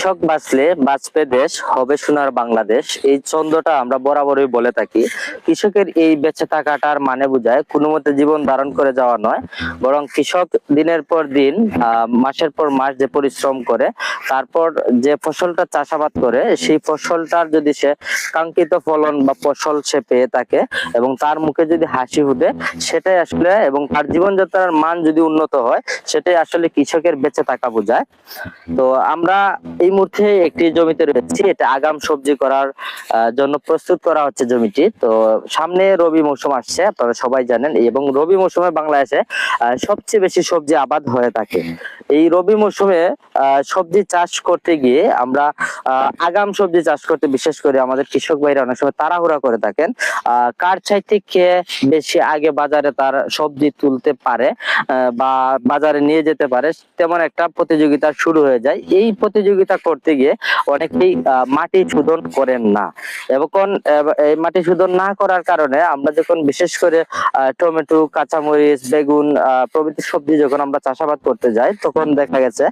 কৃষক বাঁচলে বাঁচবে দেশ, হবে সোনার বাংলাদেশ। এই ছন্দটা আমরা বরাবরই বলে থাকি। কৃষকের এই বেঁচে থাকাটার মানে বোঝায় কোনো মতে জীবন ধারণ করে যাওয়া নয়, বরং কৃষক দিনের পর দিন মাসের পর মাস যে পরিশ্রম করে, তারপর যে ফসলটা চাষাবাদ করে, সেই ফসলটার যদি সে কাঙ্ক্ষিত ফলন বা ফসল সে পেয়ে থাকে এবং তার মুখে যদি হাসি ফুটে, সেটাই আসলে এবং তার জীবনযাত্রার মান যদি উন্নত হয়, সেটাই আসলে কৃষকের বেঁচে থাকা বোঝায়। তো আমরা এই মুহূর্তে একটি জমিতে রয়েছি। এটা আগাম সবজি করার জন্য প্রস্তুত করা হচ্ছে জমিটি। তো সামনে রবি মৌসুম আসছে, আপনারা সবাই জানেন। এবং রবি মৌসুমে বাংলাদেশে সবচেয়ে বেশি সবজি আবাদ হয়ে থাকে। এই রবি মৌসুমে সবজি চাষ করতে গিয়ে আমরা আগাম সবজি চাষ করতে, বিশেষ করে আমাদের কৃষক ভাইরা অনেক সময় তাড়াহুড়া করে থাকেন। কার চাইতে কে বেশি আগে বাজারে তার সবজি তুলতে পারে বা বাজারে নিয়ে যেতে পারে, তেমন একটা প্রতিযোগিতা শুরু হয়ে যায়। এই প্রতিযোগিতা করতে গিয়ে অনেকেই মাটি শোধন করেন না। এবং এই মাটি শোধন না করার কারণে আমরা যখন বিশেষ করে টমেটো, কাঁচামরিচ, বেগুন প্রভৃতি সবজি যখন আমরা চাষাবাদ করতে যাই, তখন দেখা গেছে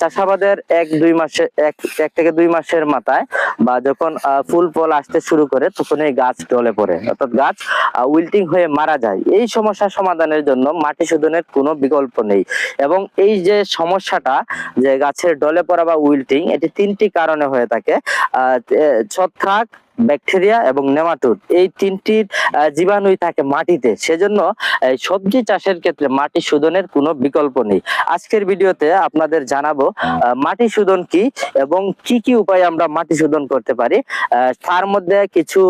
চাষাবাদের এক, দুই মাসে, এক এক থেকে দুই মাসের মাথায় বা যখন ফুল ফল আসতে শুরু করে তখন এই গাছ ডলে পড়ে। অর্থাৎ গাছ উইল্টিং হয়ে মারা যায়। এই সমস্যা সমাধানের জন্য মাটি শোধনের কোনো বিকল্প নেই। এবং এই যে সমস্যাটা যে গাছের ডলে পড়া বা উইল্টিং এটি তিনটি কারণে হয়ে থাকে। আহ, ছত্রাক ব্যাকটেরিয়া এবং নেমাটোড। এই তিনটির জীবাণুই থাকে মাটিতে। সেজন্য সবজি চাষের ক্ষেত্রে মাটি শোধনের কোনো বিকল্প নেই। আজকের ভিডিওতে আপনাদের জানাব মাটি শোধন কি এবং কি কি উপায়ে আমরা মাটি শোধন করতে পারি। তার মধ্যে কিছু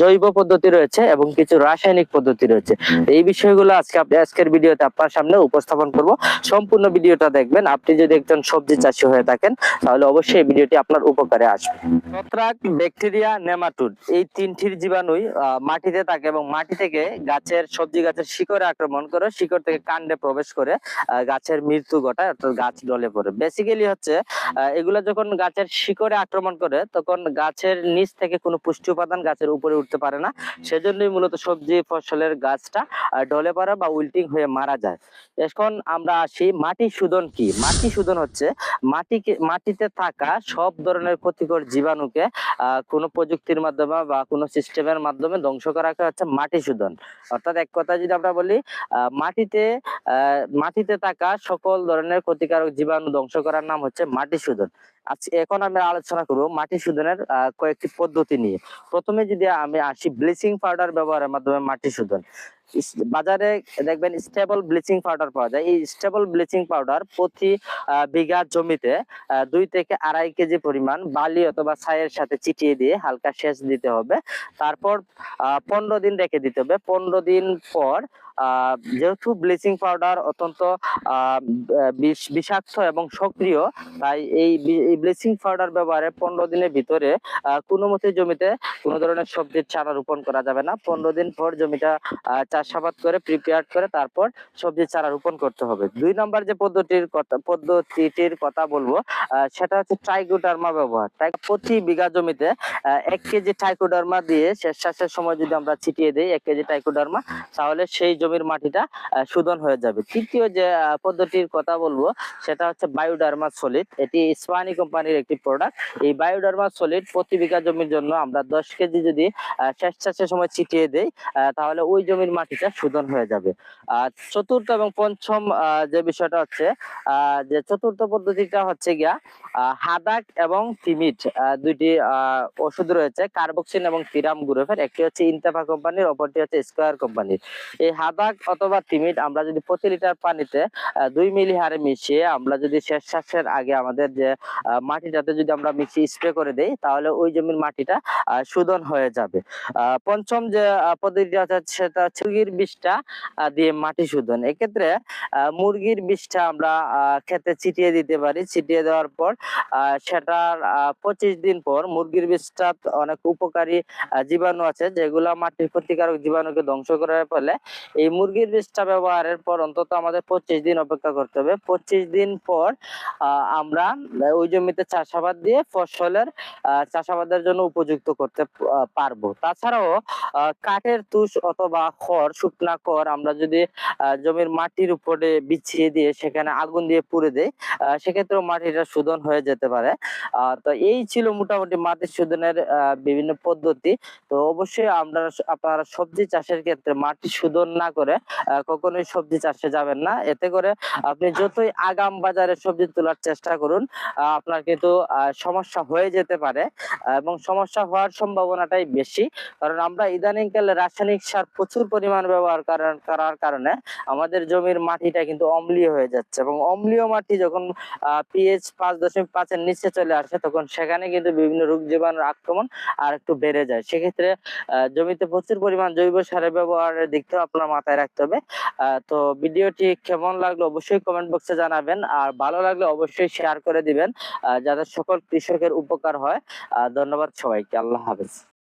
জৈব পদ্ধতি রয়েছে এবং কিছু রাসায়নিক পদ্ধতি রয়েছে। এই বিষয়গুলো আজকে আজকের ভিডিওতে আপনার সামনে উপস্থাপন করব। সম্পূর্ণ ভিডিওটা দেখবেন। আপনি যদি একজন সবজি চাষী হয়ে থাকেন, তাহলে অবশ্যই ভিডিওটি আপনার উপকারে আসবে। ছত্রাক, ব্যাকটেরিয়া নেমাটোড এই তিনটির জীবাণুই মাটিতে থাকে এবং মাটি থেকে গাছের, সবজি গাছের শিকড়ে আক্রমণ করে, শিকড় থেকে কাণ্ডে প্রবেশ করে গাছের মৃত্যু ঘটায়, অর্থাৎ গাছ ডলে পড়ে। বেসিক্যালি হচ্ছে এগুলো যখন গাছের শিকড়ে আক্রমণ করে, তখন গাছের নিচ থেকে কোনো পুষ্টি উপাদান গাছের উপরে উঠতে পারে না। সেজন্যই মূলত সবজি, ফসলের গাছটা ঢলে পড়ে বা উইল্টিং হয়ে মারা যায়। এখন আমরা আসি, মাটি শোধন কি? মাটি শোধন হচ্ছে, মাটিকে, মাটিতে থাকা সব ধরনের ক্ষতিকর জীবাণুকে কোনো প্রযুক্তির মাধ্যমে বা কোনো সিস্টেমের মাধ্যমে ধ্বংস করাকে হচ্ছে মাটি শোধন। অর্থাৎ এক কথা যদি আমরা বলি মাটিতে মাটিতে থাকা সকল ধরনের ক্ষতিকারক জীবাণু ধ্বংস করার নাম হচ্ছে মাটি শোধন। আজকে এখন আমরা আলোচনা করব মাটি শোধনের কয়েকটি পদ্ধতি নিয়ে। প্রথমে যদি আমি আসি, ব্লিচিং পাউডার ব্যবহারের মাধ্যমে মাটি শোধন। বাজারে দেখবেন স্টেবল ব্লিচিং পাউডার পাওয়া যায়। এই স্টেবল ব্লিচিং পাউডার প্রতি বিঘা জমিতে দুই থেকে আড়াই কেজি পরিমাণ বালি অথবা ছাইয়ের সাথে চিটিয়ে দিয়ে হালকা সেচ দিতে হবে। তারপর পনেরো দিন রেখে দিতে হবে। পনেরো দিন পর যেহেতু ব্লিচিং পাউডার অত্যন্ত বিষাক্ত এবং সক্রিয়, তাই এই ব্লিচিং পাউডার ব্যবহারে পনেরো দিনের ভিতরে কোনো মতে জমিতে কোনো ধরনের সবজির চারা রোপণ করা যাবে না। পনেরো দিন পর জমিটা চাষাবাদ করে প্রিপেয়ার করে তারপর সবজির চারা রোপণ করতে হবে। দুই নম্বর যে পদ্ধতির কথা, পদ্ধতিটির কথা বলব সেটা হচ্ছে ট্রাইকোডার্মা ব্যবহার। প্রতি বিঘা জমিতে এক কেজি ট্রাইকোডার্মা দিয়ে শেষ চাষের সময় যদি আমরা ছিটিয়ে দিই এক কেজি ট্রাইকোডার্মা তাহলে সেই জমির মাটিটা শোধন হয়ে যাবে। তৃতীয় যে পদ্ধতির কথা বলব, সেটা হচ্ছে বায়োডার্মা সলিড এটি ইসপানি কোম্পানির একটি প্রোডাক্ট এই বায়োডার্মা সলিড প্রতি বিঘা জমির জন্য আমরা দশ কেজি যদি শেষ চাষের সময় ছিটিয়ে দেই তাহলে ওই জমির মাটিটা শোধন হয়ে যাবে। আর চতুর্থ এবং পঞ্চম যে বিষয়টা হচ্ছে যে চতুর্থ পদ্ধতিটা হচ্ছে গিয়া হাদাক এবং তিমিট দুইটি ওষুধ রয়েছে, কার্বক্সিন এবং তিরাম গ্রুপের। একটি হচ্ছে ইনতেফা কোম্পানির, অপরটি হচ্ছে স্কোয়ার কোম্পানির। এই হাদাক অথবা তিমিট আমরা যদি প্রতি লিটার পানিতে দুই মিলি হারে মিশিয়ে আমরা যদি শেষ চাষের আগে আমাদের যে মাটিটাতে যদি আমরা মিশিয়ে স্প্রে করে দেই, তাহলে ওই জমির মাটিটা শোধন হয়ে যাবে। পঞ্চম যে পদ্ধতিটা সেটা হচ্ছে মুরগির বিষটা দিয়ে মাটি শোধন। এক্ষেত্রে মুরগির বিষটা আমরা খেতে ছিটিয়ে দিতে পারি। ছিটিয়ে দেওয়ার পর সেটার পঁচিশ দিন পর মুরগির বিষটা অনেক উপকারী জীবাণু আছে, যেগুলো মাটির ক্ষতিকারক জীবাণুকে ধ্বংস করার ফলে এই মুরগির বীজটা ব্যবহারের পর অন্তত আমাদের পঁচিশ দিন অপেক্ষা করতে হবে। পঁচিশ দিন পর আমরা ওই জমিতে চাষাবাদ দিয়ে ফসলের চাষাবাদের জন্য উপযুক্ত করতে পারব। তাছাড়াও কাঠের তুষ অথবা খড় শুকনা খড় আমরা যদি জমির মাটির উপরে বিছিয়ে দিয়ে সেখানে আগুন দিয়ে পুড়ে আহ, সেক্ষেত্রেও মাটিটা শোধন হয়ে যেতে পারে। তো এই ছিল মোটামুটি মাটি শোধনের বিভিন্ন পদ্ধতি। তো অবশ্যই আমরা আপনারা সবজি চাষের ক্ষেত্রে মাটি শোধন না করে কখনোই সবজি চাষে যাবেন না। এতে করে আপনি যতই আগাম বাজারে সবজি তোলার চেষ্টা করুন আপনার কিন্তু সমস্যা হয়ে যেতে পারে এবং সমস্যা হওয়ার সম্ভাবনাটাই বেশি। কারণ আমরা ইদানিং কালে রাসায়নিক সার প্রচুর পরিমাণ ব্যবহার করার কারণে আমাদের জমির মাটিটা কিন্তু অম্লীয় হয়ে যাচ্ছে এবং অম্লীয় মাটি যখন পিএইচ পাঁচ দশমিক পাঁচের নিচে চলে আসে তখন সেখানে কিন্তু বিভিন্ন রোগ জীবাণুর আক্রমণ আর একটু বেড়ে যায়। সেক্ষেত্রে জমিতে প্রচুর পরিমাণ জৈব সারের ব্যবহারের দিকটাও আপনার মাথায় রাখতে হবে। তো ভিডিওটি কেমন লাগল অবশ্যই কমেন্ট বক্সে জানাবেন আর ভালো লাগলে অবশ্যই শেয়ার করে দিবেন যাতে সকল কৃষকের উপকার হয়। ধন্যবাদ সবাইকে, আল্লাহ হাফেজ।